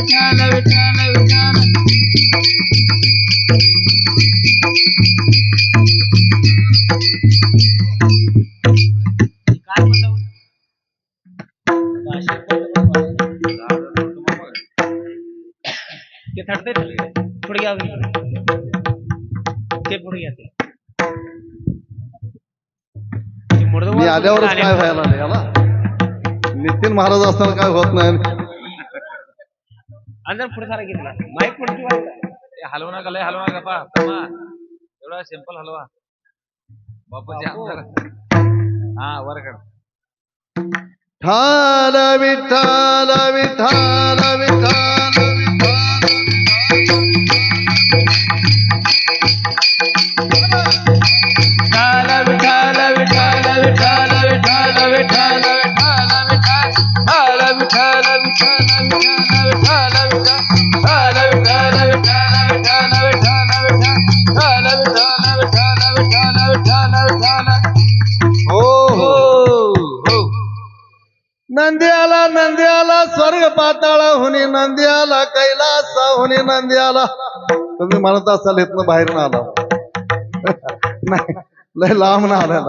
विठाल विठाल विठाल पुढे पुढे घ्या आल्यावरच काय व्हायला नाही नितीन महाराज असताना काय होत नाही? अंजन पुढे सारा घेतला. माईक पुढे ठेवा हलवू नका लय हलवा नका पा एवढा सिंपल हलवा. बापाचे आमदार. हा वर काढ. ठाल विठाल विठाल विठाल हो, हो. नंद्याला नंद्याला स्वर्ग पाताळा होणे नंद्याला कैलासा होणे नंद्याला. तुम्ही म्हणत असाल येत ना बाहेर ना आला. नाही लय लांब ना. आला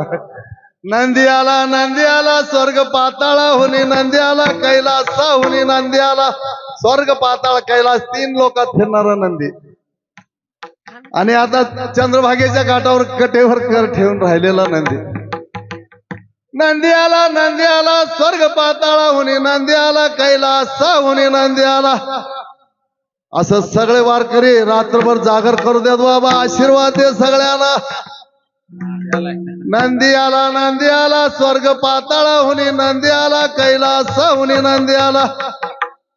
नंद्याला नंद्याला स्वर्ग पाताळा होणे नंद्याला कैलासा होणे नंद्याला. स्वर्ग पाताळ कैलास तीन लोकात फिरणारा नंदी. आणि आता चंद्रभागेच्या काठावर कटेवर कर ठेवून राहिलेला नंदी. नंदी आला नंदी आला स्वर्ग पाताळा हुनी नंदी आला कैलास हुनी नंदी आला. असं सगळे वारकरी रात्रभर जागर करू देत बाबा आशीर्वाद दे सगळ्यांना. नंदी आला नंदी आला स्वर्ग पाताळा हुनी नंदी आला कैलास हुनी नंदी आला.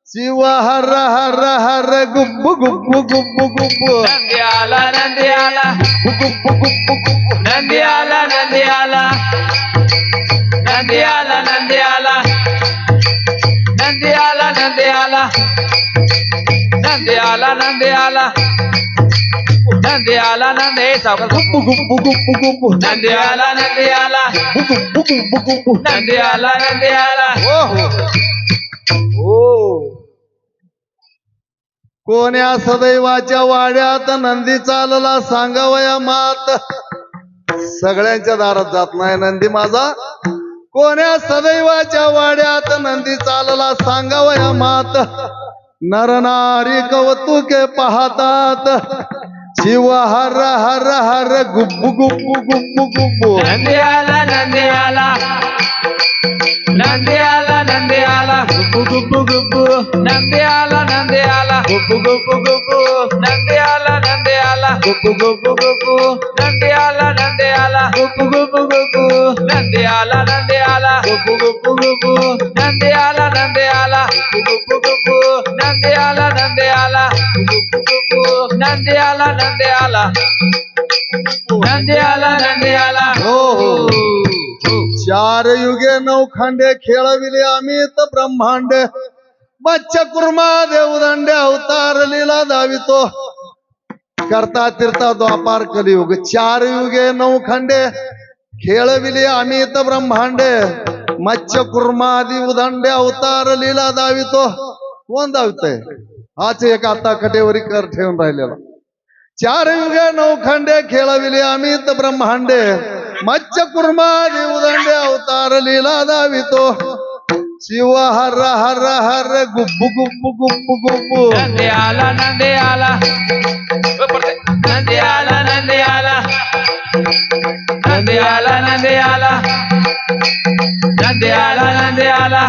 शिव हर हर हर गुब्बु गुब्बु गुब्बु गुब्बु नंदी आला नंदी आला गुब्बु गुब्बु गुब्बु नंदी आला नंदी आला नंदी आला नंदी आला नंदी आला नंदी आला नंदी आला नंदी आला नंदी आला नंदी सावकाश गुब्बु गुब्बु गुब्बु गुब्बु नंदी आला नंदी आला गुब्बु गुब्बु गुब्बु नंदी आला नंदी आला हो कोण्या सदैवाच्या वाड्यात नंदी चालला सांगावया मात? सगळ्यांच्या दारात जात नाही नंदी माझा. कोण्या सदैवाच्या वाड्यात नंदी चालला सांगावया मात? नरनारी कौतुके पाहतात. शिव हर हर हर गुब्बु गुब्बु गुब्बु गुब्बु. नंदी आला नंदी आला गुपु गुपु गुपु. नंदे आला नंदे आला गुपु. गुपु गुपु नंदे आला नंदे आला गुपु गुपु गुपु. नंदे आला नंदे आला गुपु गुपु गुपु. नंदे आला नंदे आला गुपु. गुपु नंदे हो चार युगे नऊ खेळविले आम्ही तर ब्रह्मांड. बच्च कुर्मा देवदंडे अवतार लीला दावितो करता तीर्था द्वापार कलियुग चार युगे नौखंडे खेळविले अमित ब्रह्मांडे मच्छ कुर्मादी उदंडे अवतार लीला दावितो कोण दावितय हाच एक आता कटेवरी कर ठेवून राहिलेला चार युगे नौखंडे खेळविले अमित ब्रह्मांडे मच्छ कुर्मादी उदंडे अवतार लीला दावितो शिव हर हर हर गुब्बु गुब्बु गुब्बु गुब्बु नंदी आला नंदी आला नंदी आला नंदी आला नंदी आला नंदी आला नंदी आला नंदी आला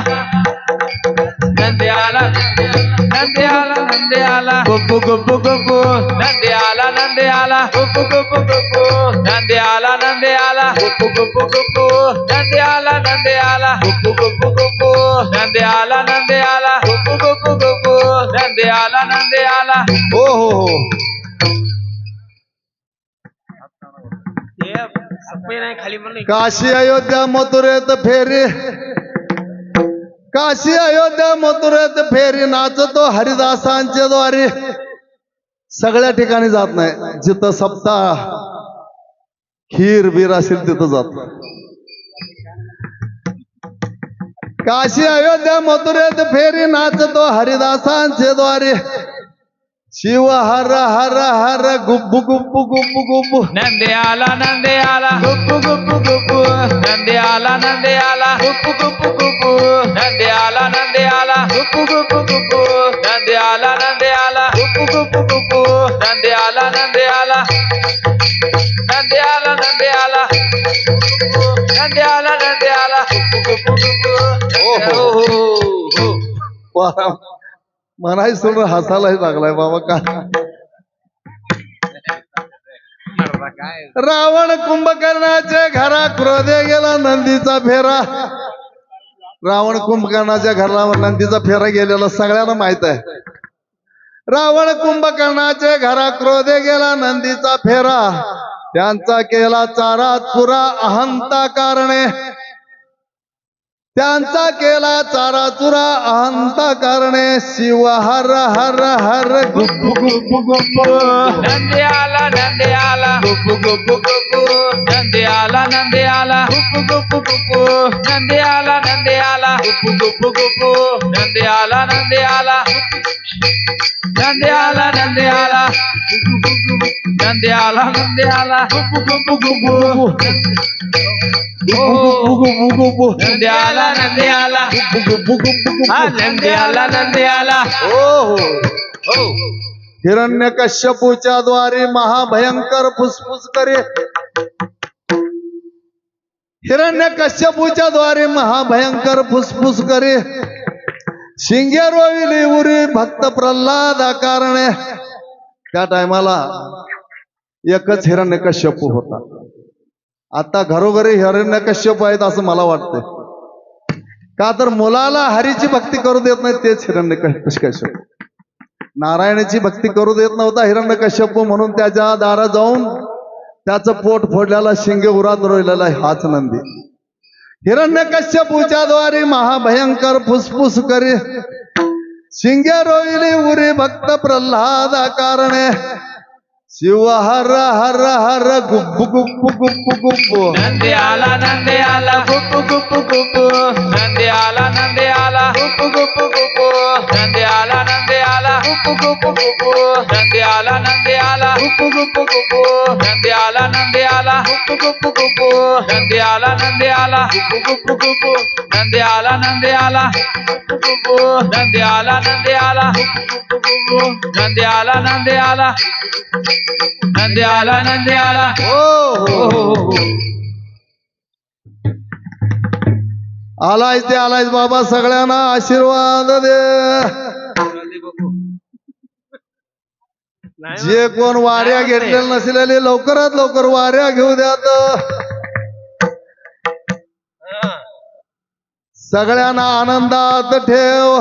नंदी आला नंदी आला नंदी आला गुब्बु गुब्बु गुब्बु नंदी आला नंदी नंदी आला नंदी आला. हो हो हो. नाही खाली म्हणून काशी अयोध्या मथुरेत फेरी. काशी अयोध्या मथुरेत फेरी नाचतो हरिदासांच्या द्वारे. सगळ्या ठिकाणी जात नाही जिथं सप्ताह खीर बीर असेल तिथं जात काशी अयोध्या मथुरेत फेरी नाचतो हरिदासांचे द्वारे. शिव हर हर हर गुब्बु गुब्बु गुब्बु गुब्बु नंदे आला नंदे आला गुप्पू गुप्पू गुप्पू नंदे आला नंदे आला गुप्पू गुप्पू गुप्पू नंदे आला नंदे आला गुप्पू गुप्पू गुप्पू नंदे आला नंदे आला गुप्पू गुप्पू गुप्पू नंदे आला नंदे आला नंदे आला नंदे आला नंदे आला नंदे आला वा. म्हणाय सोडून हसायलाही लागलाय बाबा का? रावण कुंभकर्णाच्या घरा क्रोधे गेला नंदीचा फेरा. रावण कुंभकर्णाच्या घराला नंदीचा फेरा गेलेला सगळ्यांना माहीत आहे. रावण कुंभकर्णाच्या घरा क्रोधे गेला नंदीचा फेरा. त्यांचा केला चारा चुरा अहंता कारणे. त्यांचा केला चारा चुरा अहंता कारणे शिव हर हर हर गुप्पु गुप्पु गुप्पु नंदे आला नंदे आला गुप्पू गुप्पू गुप्पू नंदे आला नंदे आला गुप्पू गुप्पू गुप्पू नंदे आला नंदे आला गुप्पू गुप्पू गुप्पू नंदे आला नंदे आला नंदे आला नंदे आला नंदे आला नंदे आला गुप्पू गुप्पू गुप्पू नंदे आला नंदे आला हा नंदे आला नंदे आला हो हो हिरण्य कश्यपूच्या द्वारे महाभयंकर फुसफुस करे. हिरण्य कश्यपूच्या द्वारे महाभयंकर फुसफुस करे. शिंगे रोविली उरी भक्त प्रल्हाद कारणे त्या टायमाला एकच हिरण्यकश्यप होता. आता घरोघरी हिरण्यकश्यप आहेत असं मला वाटतंय. का तर मुलाला हरीची भक्ती करू देत नाही तेच हिरण्यकश्यप नारायणाची भक्ती करू देत नव्हता हिरण्यकश्यप म्हणून त्याच्या दारा जाऊन त्याचं पोट फोडल्याला शिंगे उरात रोयलेला हाच नंदी. हिरण्यकश्यपूच्या द्वारे महाभयंकर फुसफुस करी शिंगे रोविली उरी भक्त प्रल्हाद कारणे शिव हर हर हर गुप्पु गुप्पु गुप्पु गुप्पु नंदे आला नंदे आला गुप्पू गुप्पू गुप्पू नंदे आला नंदे आला गुप्पू गुप्पू गुप्पू नंदे आला नंदे आला गुप्पू गुप्पू गुप्पू नंदे आला नंदे आला गुप्पू गुप्पू गुप्पू नंदे आला नंदे आला गुप्पू गुप्पू गुप्पू नंदे आला नंदे आला नंदे आला नंदे आला नंदे आला नंदे आला नंदे आला नंदे आला नंदे आला हो. आलाय ते आलायच बाबा सगळ्यांना आशीर्वाद दे. जे कोण वाऱ्या घेतलेले नसलेले लवकरात लवकर वाऱ्या घेऊ द्या सगळ्यांना आनंदात ठेव.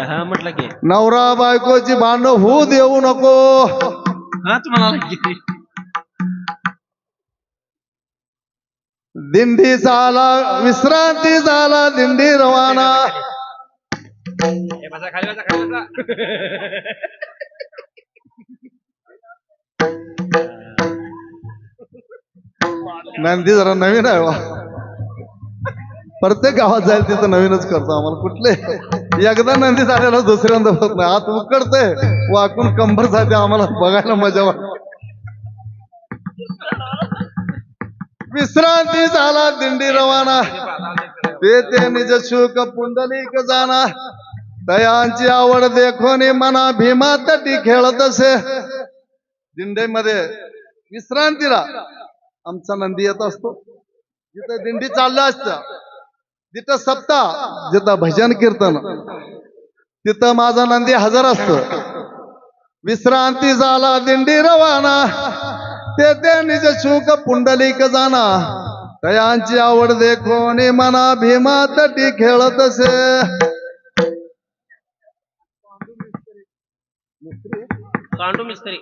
हा म्हटलं की. नवरा बायकोची भांडण होऊ देऊ नको. हाच म्हणाला की दिंडी झाला विश्रांती झाला दिंडी रवाना. बसा खाली बसा खाली बसा. नंदी जरा नवीन आहे वा. प्रत्येक गावात जाईल तिथं नवीनच करतो आम्हाला कुठले. एकदा नंदी झालेला दुसऱ्यांदा होत नाही. आत उकडतंय वाकून कंबर जाते आम्हाला बघायला मजा वाटते विश्रांती झाला दिंडी रवाना. ते ते निज शुक पुंडलिक जाना. दयांची आवड देखोनी मना भीमा तटी खेळत असे. दिंडीमध्ये विश्रांतीला आमचा नंदी येत असतो. जिथं दिंडी चालला असत्या तिथं सप्ता जिथं भजन कीर्तन. तिथं माझा नंदी हजर असतो. विश्रांती झाला दिंडी रवाना. ते ते निज शुक पुंडलिक जाना. तयांची आवड देखोनी मना भीमा तटी खेळत असे. कांडू मिस्त्री.